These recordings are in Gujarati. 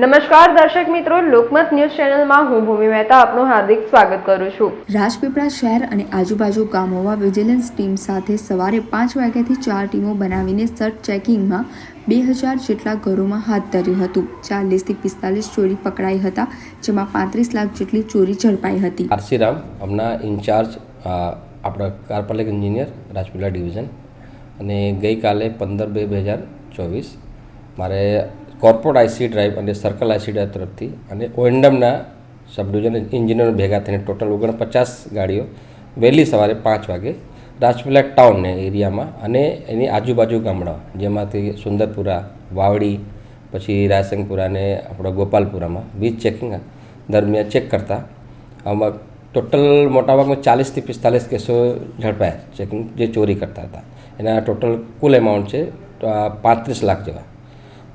નમસ્કાર દર્શક મિત્રો લોકમત ન્યૂઝ ચેનલમાં હું ભૂમિ મહેતા આપનું હાર્દિક સ્વાગત કરું છું. રાજપીપળા શહેર અને આજુબાજુ ગામોમાં વિજિલન્સ ટીમ સાથે સવારે પાંચ વાગ્યાથી ચાર ટીમો બનાવીને સર્ચ ચેકિંગમાં બે હજાર જેટલા ઘરોમાં હાથ ધર્યું હતું. ચાલીસથી પિસ્તાલીસ ચોરી પકડાઈ હતા જેમાં પાંત્રીસ લાખ જેટલી ચોરી ઝડપાઈ હતી. આરસીરામ હમણાં ઇન્ચાર્જ આપણા કાર્પાલિક એન્જિનિયર રાજપીપળા ડિવિઝન. અને ગઈકાલે પંદર બે બે હજાર ચોવીસ મારે કોર્પોરેટ આઈસી ડ્રાઈવ અને સર્કલ આઈસી ડ્રાઈવ તરફથી અને ઓએન્ડમના સબડિવિઝન એન્જિનિયરો ભેગા થઈને ટોટલ ઓગણપચાસ ગાડીઓ વહેલી સવારે પાંચ વાગે રાજપીપળા ટાઉનને એરિયામાં અને એની આજુબાજુ ગામડાઓ, જેમાંથી સુંદરપુરા, વાવડી, પછી રાયસંગપુરા અને આપણા ગોપાલપુરામાં વીજ ચેકિંગ દરમિયાન ચેક કરતા આમાં ટોટલ મોટાભાગમાં ચાલીસથી પિસ્તાલીસ કેસો ઝડપાયા ચેકિંગ જે ચોરી કરતા હતા. એના ટોટલ કુલ એમાઉન્ટ છે પાંત્રીસ લાખ જેવા.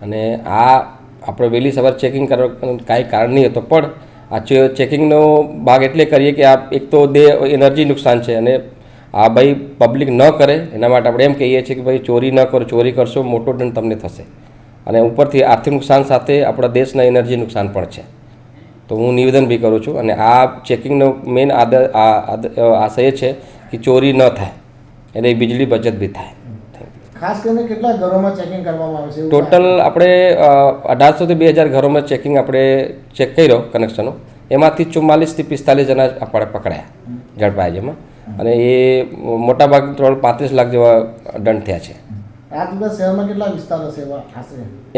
અને આ આપણે વહેલી સવાર ચેકિંગ કરવા કાંઈ કારણ નહીં હતો, પણ આ ચેકિંગનો ભાગ એટલે કરીએ કે આ એક તો દેહ એનર્જી નુકસાન છે અને આ ભાઈ પબ્લિક ન કરે, એના માટે આપણે એમ કહીએ છીએ કે ભાઈ ચોરી ન કરો, ચોરી કરશો, મોટો દંડ તમને થશે. અને ઉપરથી આર્થિક નુકસાન સાથે આપણા દેશના એનર્જી નુકસાન પણ છે. તો હું નિવેદન બી કરું છું અને આ ચેકિંગનો મેઇન આદર આદ- આશય છે કે ચોરી ન થાય એટલે વીજળી બચત બી થાય. ખાસ કરીને કેટલા ઘરોમાં ચેકિંગ કરવામાં આવે છે ટોટલ આપણે અઢારસોથી બે હજાર ઘરોમાં ચેકિંગ આપણે ચેક કર્યો કનેક્શનો એમાંથી ચુમ્માલીસથી પિસ્તાલીસ જણા આપણે પકડાયા ઝડપાયા જેમાં અને એ મોટાભાગ ત્રણ પાંત્રીસ લાખ જેવા દંડ થયા છે. શહેરમાં કેટલા વિસ્તારો છે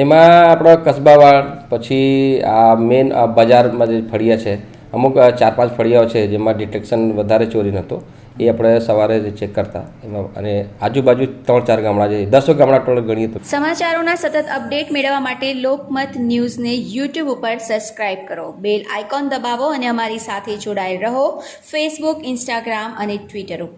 એમાં આપણા કસ્બાવાડ પછી આ મેન બજારમાં જે ફળિયા છે અમુક ચાર પાંચ ફળિયાઓ છે જેમાં ડિટેક્શન વધારે ચોરી નહોતો. એ આપણે સવારે ચેક કરતા. એમાં અને આજુબાજુ ત્રણ ચાર ગામડા છે દસો ગામડા ટોટલ ગણીએ તો. સમાચારોના સતત અપડેટ મેળવવા માટે લોકમત ન્યૂઝને યુટ્યુબ ઉપર સબસ્ક્રાઇબ કરો. બેલ આઇકોન દબાવો અને અમારી સાથે જોડાયેલ રહો. ફેસબુક ઇન્સ્ટાગ્રામ અને ટ્વિટર ઉપર.